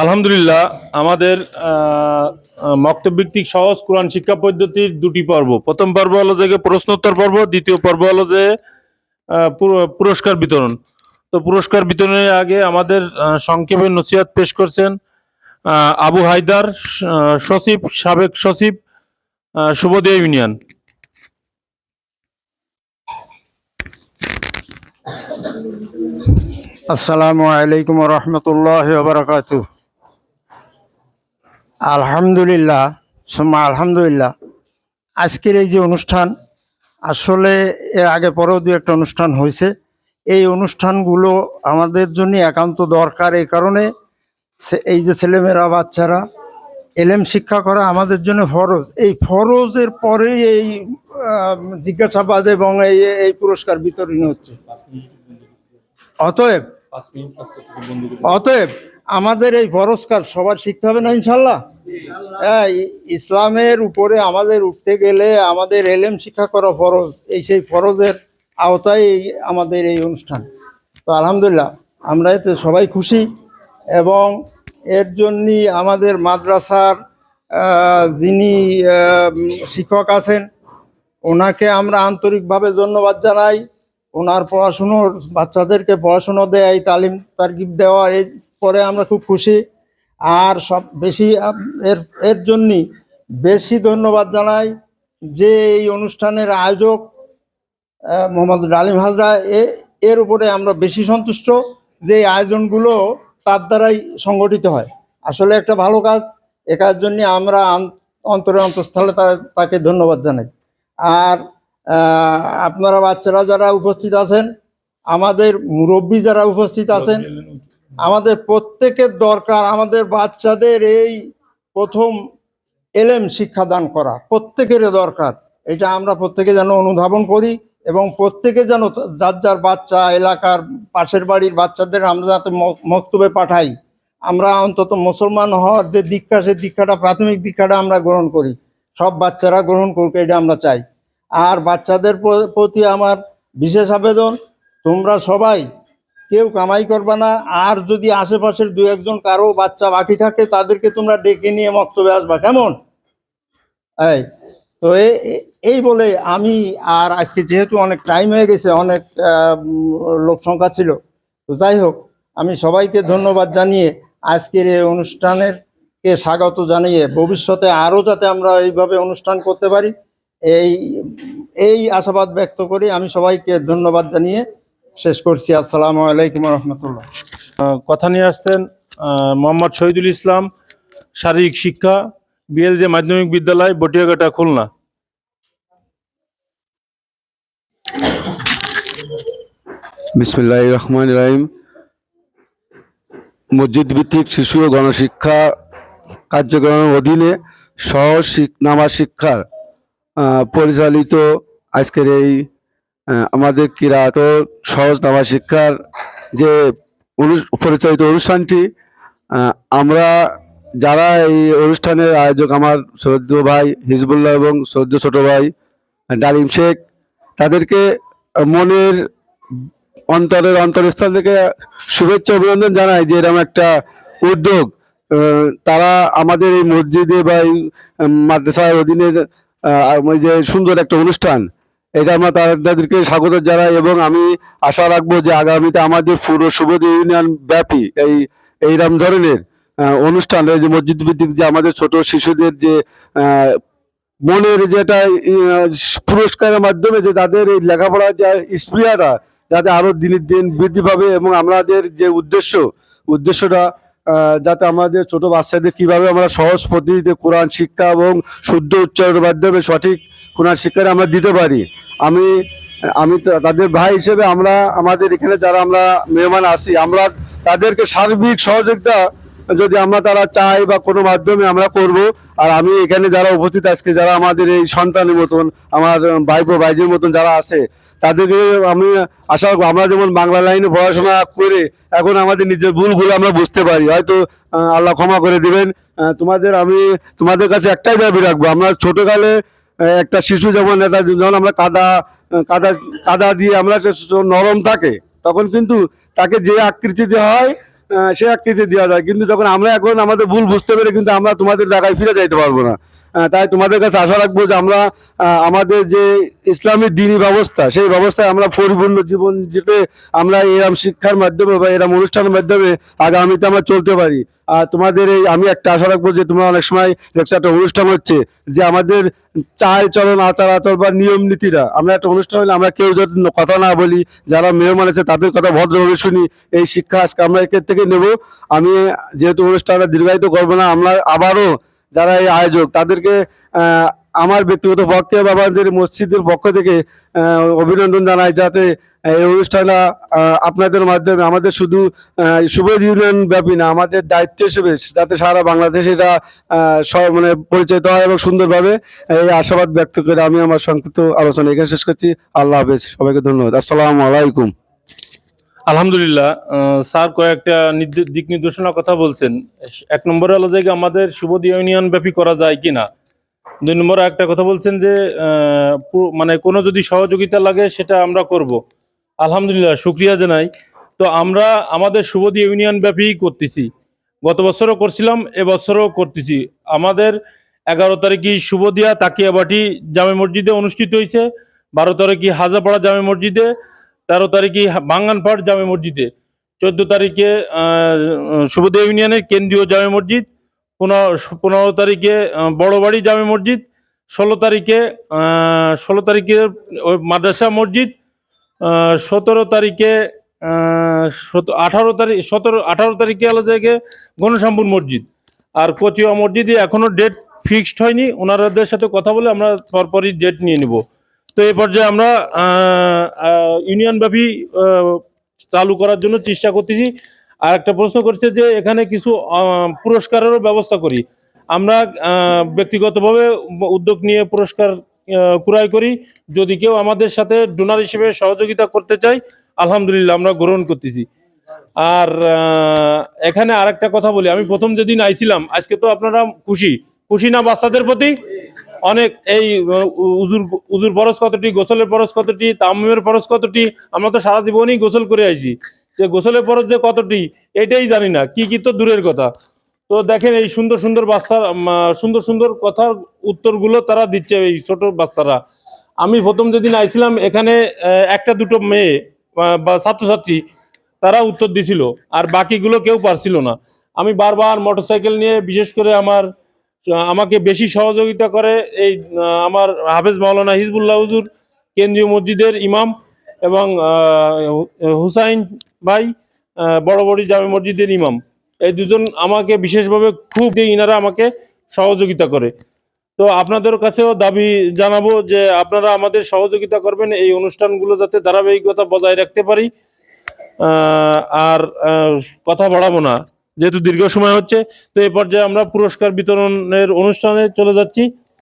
আলহামদুলিল্লাহ, আমাদের মক্তভিত্তিক সহজ কোরআন শিক্ষা পদ্ধতির দুটি পর্ব। প্রথম পর্ব হলো যে প্রশ্নোত্তর পর্ব, দ্বিতীয় পর্ব হলো যে পুরস্কার বিতরণ। তো পুরস্কার বিতরণের আগে আমাদের সংক্ষেপে নসিহাত পেশ করছেন আবু হায়দার সচিব, সাবেক সচিব শুভদিয়া ইউনিয়ন। আসসালামু আলাইকুম রহমতুল্লাহ বারকাত আলহামদুলিল্লাহ, সুম্মা আলহামদুলিল্লাহ। আজকের এই যে অনুষ্ঠান, আসলে এর আগে পরেও দু একটা অনুষ্ঠান হয়েছে। এই অনুষ্ঠানগুলো আমাদের জন্য একান্ত দরকার এই কারণে এই যে ছেলেমেয়েরা, বাচ্চারা, এলেম শিক্ষা করা আমাদের জন্য ফরজ। এই ফরজের পরেই এই জিজ্ঞাসাবাদ এবং এই এই পুরস্কার বিতরণ হচ্ছে। অতএব অতএব আমাদের এই ফরজকার সবার শিখতে হবে না, ইনশাল্লাহ? হ্যাঁ ইসলামের উপরে আমাদের উঠতে গেলে আমাদের এলেম শিক্ষা করা ফরজ, এই সেই ফরজের আওতায় আমাদের এই অনুষ্ঠান। তো আলহামদুলিল্লাহ, আমরা এতে সবাই খুশি এবং এর জন্যই আমাদের মাদ্রাসার যিনি শিক্ষক আছেন, ওনাকে আমরা আন্তরিকভাবে ধন্যবাদ জানাই। ওনার পড়াশুনোর বাচ্চাদেরকে পড়াশুনো দেয় এই তালিম তারকিব দেওয়া, এই পরে আমরা খুব খুশি। আর সব বেশি এর এর জন্যই বেশি ধন্যবাদ জানাই যে এই অনুষ্ঠানের আয়োজক মোহাম্মদ ডালিম হাজরা এর উপরে আমরা বেশি সন্তুষ্ট যে আয়োজনগুলো তার দ্বারাই সংগঠিত হয়। আসলে একটা ভালো কাজ, এ কাজ জন্য আমরা অন্তরে অন্তঃস্থলে তাকে ধন্যবাদ জানাই। আর আপনারা বাচ্চারা যারা উপস্থিত আছেন, আমাদের মুরব্বী যারা উপস্থিত আছেন, আমাদের প্রত্যেকের দরকার আমাদের বাচ্চাদের এই প্রথম এলেম শিক্ষাদান করা প্রত্যেকের দরকার। এটা আমরা প্রত্যেকে যেন অনুধাবন করি এবং প্রত্যেকে যেন যার যার বাচ্চা এলাকার পাশের বাড়ির বাচ্চাদের আমরা যাতে ম- মক্তবে পাঠাই। আমরা অন্তত মুসলমান হওয়ার যে দীক্ষা, সেই দীক্ষাটা, প্রাথমিক দীক্ষাটা আমরা গ্রহণ করি। সব বাচ্চারা গ্রহণ করুক, এটা আমরা চাই। আর বাচ্চাদের প্রতি আমার বিশেষ আবেদন, তোমরা সবাই কেউ কামাই করবে না। আর যদি আশেপাশের দু একজন কারও বাচ্চা বাকি থাকে, তাদেরকে তোমরা ডেকে নিয়ে মক্তবে আসবা। কেমন? এই, তো এই বলে আমি আর আজকে যেহেতু অনেক টাইম হয়ে গেছে, অনেক লোক সংখ্যা ছিল, তো যাই হোক, আমি সবাইকে ধন্যবাদ জানিয়ে আজকের এই অনুষ্ঠানের কে স্বাগত জানিয়ে ভবিষ্যতে আরও যাতে আমরা এইভাবে অনুষ্ঠান করতে পারি এই এই আশাবাদ ব্যক্ত করি আমি সবাইকে ধন্যবাদ জানিয়ে শেষ করছি। আসসালামু আলাইকুম রহমতুল্লাহ। কথা নিয়ে আসছেন মোহাম্মদ শহীদুল ইসলাম শারীরিক শিক্ষা বিএলজে মাধ্যমিক বিদ্যালয় বটিয়াঘাটা খুলনা। বিসমুল্লাহ রহমান রাহিম। মসজিদ ভিত্তিক শিশু ও গণশিক্ষা কার্যক্রমের অধীনে সহ নামা শিক্ষার পরিচালিত আজকের এই আমাদের কিরাত সহজ নামা শিক্ষার যে পরিচালিত অনুষ্ঠানটি আমরা যারা এই অনুষ্ঠানের আয়োজক আমার সৌদ্য ভাই হিজবুল্লাহ এবং সৌদ্য ছোট ভাই ডালিম শেখ, তাদেরকে মনের অন্তরের অন্তরস্থল থেকে শুভেচ্ছা অভিনন্দন জানাই যে এরকম একটা উদ্যোগ তারা আমাদের এই মসজিদে বা এই মাদ্রাসার অধীনে ওই যে সুন্দর একটা অনুষ্ঠান, এটা আমরা তাদেরকে স্বাগত জানাই এবং আমি আশা রাখব যে আগামীতে আমাদের পুরো সুবোধ ইউনিয়ন ব্যাপী এই এইরকম ধরনের অনুষ্ঠান যে মসজিদ ভিত্তিক যে আমাদের ছোট শিশুদের যে মনের যেটা পুরস্কারের মাধ্যমে যে তাদের এই লেখাপড়ার যে স্প্রিয়াটা যাতে আরও দিনের দিন বৃদ্ধি পাবে এবং আমাদের যে উদ্দেশ্য, উদ্দেশ্যটা যাতে আমাদের ছোট বাচ্চাদের কীভাবে আমরা সহজ পদ্ধতিতে কোরআন শিক্ষা এবং শুদ্ধ উচ্চারণের মাধ্যমে সঠিক কোরআন শিক্ষা আমরা দিতে পারি। আমি আমি তাদের ভাই হিসেবে আমরা, আমাদের এখানে যারা আমরা মেহমান আসি আমরা তাদেরকে সার্বিক সহযোগিতা যদি আমরা তারা চাই বা কোনো মাধ্যমে আমরা করব আর আমি এখানে যারা উপস্থিত আজকে, যারা আমাদের এই সন্তানের মতন, আমার ভাইপো, ভাইজির মতন যারা আছে, তাদেরকে আমি আশা আমরা যেমন বাংলা লাইনে পড়াশোনা করে এখন আমাদের নিজের ভুলগুলো আমরা বুঝতে পারি। হয়তো আল্লাহ ক্ষমা করে দিবেন। তোমাদের আমি, তোমাদের কাছে একটাই দাবি রাখব, আমরা ছোটকালে একটা শিশু যেমন একটা যখন আমরা কাদা কাদা কাদা দিয়ে আমরা নরম থাকে, তখন কিন্তু তাকে যে আকৃতি দেওয়া হয় সে এক কেজি দেওয়া যায়। কিন্তু যখন আমরা এখন আমাদের ভুল বুঝতে পেরে কিন্তু আমরা তোমাদের জায়গায় ফিরে যাইতে পারব না। তাই তোমাদের কাছে আশা রাখব যে আমরা আমাদের যে ইসলামী দিনী ব্যবস্থা, সেই ব্যবস্থায় আমরা পরিপূর্ণ জীবন যেতে আমরা এরম শিক্ষার মাধ্যমে বা এরম অনুষ্ঠানের মাধ্যমে আগামীতে আমরা চলতে পারি। আর তোমাদের এই, আমি একটা আশা রাখব যে তোমরা অনেক সময় দেখছ একটা অনুষ্ঠান হচ্ছে যে আমাদের চাল চলন, আচার আচরণ বা নিয়ম নীতিরা। আমরা একটা অনুষ্ঠান হলে আমরা কেউ যদি কথা না বলি, যারা মেহমান আছে, তাদের কথা ভদ্রভাবে শুনি, এই শিক্ষা আজকে আমরা একের থেকে নেব। আমি যেহেতু অনুষ্ঠানটা দীর্ঘায়িত করব না, আমরা আবারও যারা এই আয়োজক, তাদেরকে আমার ব্যক্তিগত পক্ষে বা আমাদের মসজিদের পক্ষ থেকে অভিনন্দন জানাই যাতে এই অনুষ্ঠানটা আপনাদের মাধ্যমে, আমাদের শুধু শুভ ইউনিয়ন ব্যাপী না, আমাদের দায়িত্ব হিসেবে যাতে সারা বাংলাদেশে এটা সব- মানে পরিচিত হয় এবং সুন্দরভাবে, এই আশাবাদ ব্যক্ত করে আমি আমার সংক্ষিপ্ত আলোচনা এখানে শেষ করছি। আল্লাহ হাফেজ, সবাইকে ধন্যবাদ। আসসালামু আলাইকুম। আলহামদুলিল্লাহ স্যার কয়েকটা দিক নির্দেশনার কথা বলছেন। এক নম্বরে যে আমাদের সুবোধ ইউনিয়ন ব্যাপী করা যায় কিনা? দুই নম্বরে একটা কথা বলছেন যে মানে কোনো যদি সহযোগিতা লাগে সেটা আমরা করব। আলহামদুলিল্লাহ, শুক্রিয়া জানাই। তো আমরা আমাদের সুবোধ ইউনিয়ন ব্যাপী করতেছি। গত বছরও করছিলাম, এবছরও করতেছি। আমাদের এগারো তারিখে শুভদিয়া তাকিয়াবাটি জামে মসজিদে অনুষ্ঠিত হয়েছে, বারো তারিখে হাজাপাড়া জামে মসজিদে, তেরো তারিখে বাঙ্গানপাড় জামে মসজিদে, চোদ্দ তারিখে শুভদিয়া ইউনিয়নের কেন্দ্রীয় জামে মসজিদ পনেরো তারিখে আহ, বড়বাড়ি জামে মসজিদ ষোলো তারিখে ষোলো তারিখে মাদ্রাসা মসজিদ সতেরো তারিখে আঠারো তারিখ সতেরো আঠারো তারিখে আলাদা জায়গায় গণসম্পূর্ণ মসজিদ। আর কচিয়া মসজিদে এখনও ডেট ফিক্সড হয়নি ওনাদের সাথে কথা বলে আমরা পরপরই ডেট নিয়ে নিব। তো এই পর্যায়ে আমরা ইউনিয়ন ব্যাপী চালু করার জন্য চেষ্টা করতেছি। আর একটা প্রশ্ন করছে যে এখানে কিছু পুরস্কারেরও ব্যবস্থা করি। আমরা ব্যক্তিগতভাবে উদ্যোগ নিয়ে পুরস্কার ক্রয় করি। যদি কেউ আমাদের সাথে ডোনার হিসেবে সহযোগিতা করতে চাই আলহামদুলিল্লাহ আমরা গ্রহণ করতেছি। আর এখানে আরেকটা কথা বলি। আমি প্রথম যেদিন আইছিলাম, আজকে তো আপনারা খুশি। খুশি না বাচ্চাদের প্রতি? অনেক এই উজুর উজুর বরস কতটি, গোসলের বরস কতটি, তামিমের বরস কতটি, আমরা তো সারা জীবনই গোসল করে আইছি। যে গোসলের বরস যে কতটি এটাই জানি না। কি কি তো দূরের কথা। তো দেখেন এই সুন্দর সুন্দর বাচ্চা উম, আহ, সুন্দর সুন্দর কথার উত্তরগুলো তারা দিচ্ছে এই ছোট বাচ্চারা। আমি প্রথম যেদিন আইছিলাম এখানে একটা দুটো মেয়ে বা ছাত্রছাত্রী তারা উত্তর দিছিল আর বাকিগুলো কেউ পারছিল না। আমি বারবার মোটরসাইকেল নিয়ে বিশেষ করে আমার আমাকে বেশি সহযোগিতা করে এই আমার হাফেজ মাওলানা হিজবুল্লাহ হুজুর কেন্দ্রীয় মসজিদের ইমাম এবং হুসাইন ভাই বড় বড় জামে মসজিদের ইমাম। এই দুজন আমাকে বিশেষভাবে খুব ইনারা আমাকে সহযোগিতা করে। তো আপনাদের কাছেও দাবি জানাব যে আপনারা আমাদের সহযোগিতা করবেন এই অনুষ্ঠানগুলো যাতে ধারাবাহিকতা বজায় রাখতে পারি। আর কথা বাড়াবো না, যেহেতু দীর্ঘ সময় হচ্ছে। তো এই পর্যায়ে আমরা পুরস্কার বিতরণের অনুষ্ঠানে চলে যাচ্ছি।